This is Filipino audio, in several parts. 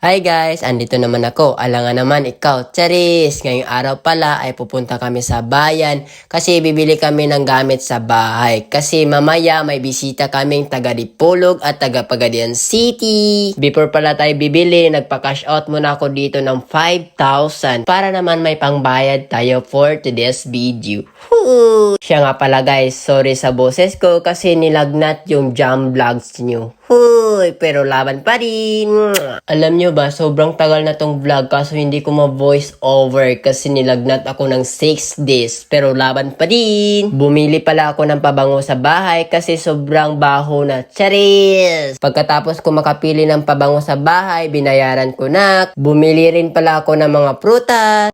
Hi guys, andito naman ako. Alangan naman ikaw, Charis. Ngayong araw pala ay pupunta kami sa bayan kasi bibili kami ng gamit sa bahay. Kasi mamaya may bisita kaming taga Dipolog at taga Pagadian City. Before pala tayo bibili, nagpa-cash out muna ako dito ng 5,000 para naman may pangbayad tayo for today's video. Hoo! Siya nga pala guys, sorry sa boses ko kasi nilagnat yung jam vlogs nyo. Huy, pero laban pa rin. Alam nyo ba, sobrang tagal na tong vlog kaso hindi ko ma-voice over kasi nilagnat ako ng 6 days. Pero laban pa din. Bumili pala ako ng pabango sa bahay kasi sobrang baho na. Charis! Pagkatapos ko makapili ng pabango sa bahay, binayaran ko na. Bumili rin pala ako ng mga prutas.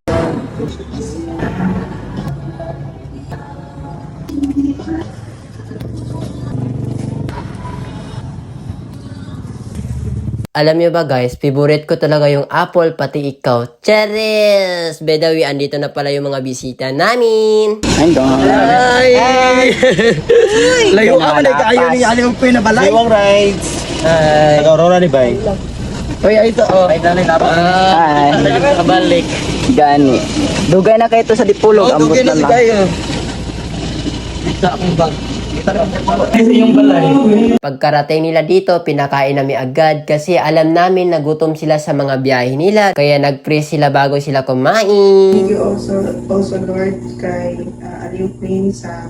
Alam niyo ba guys, favorite ko talaga yung apple pati ikaw. Cheers! Bedawi, andito na pala yung mga bisita namin. Ay! Layo ka man, kayo ni Ali yung pinabalay. Iwang rides. Hi. Nag-aurora ni Bay. Uy, ay ito, oh. Ay, dalay na Ah, nakabalik. Gani. Dugay na kayo to sa Dipulog. Oh, dugay na si lang. kayo. Sa akong bag. Kasi yung balay. Pagkarating nila dito, pinakain namin agad kasi alam namin na gutom sila sa mga biyahe nila. Kaya nag-freeze sila bago sila kumain. Thank you also, also Lord kay uh, Aliw Queen sa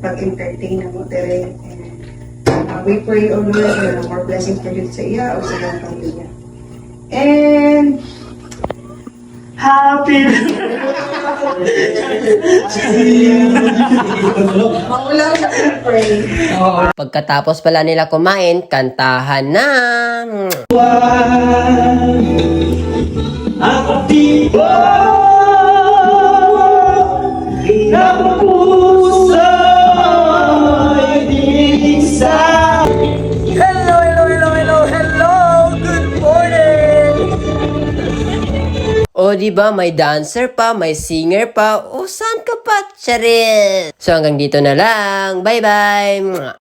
pag-entertain ng Monterrey. And uh, we pray, O Lord, na more blessings for you sa iya o sa iyong pamilya. And Happy pray. Pagkatapos pala nila kumain, kantahan na. Ako di ba O di ba may dancer pa, may singer pa. O saan ka pa, Charis? So hanggang dito na lang. Bye-bye.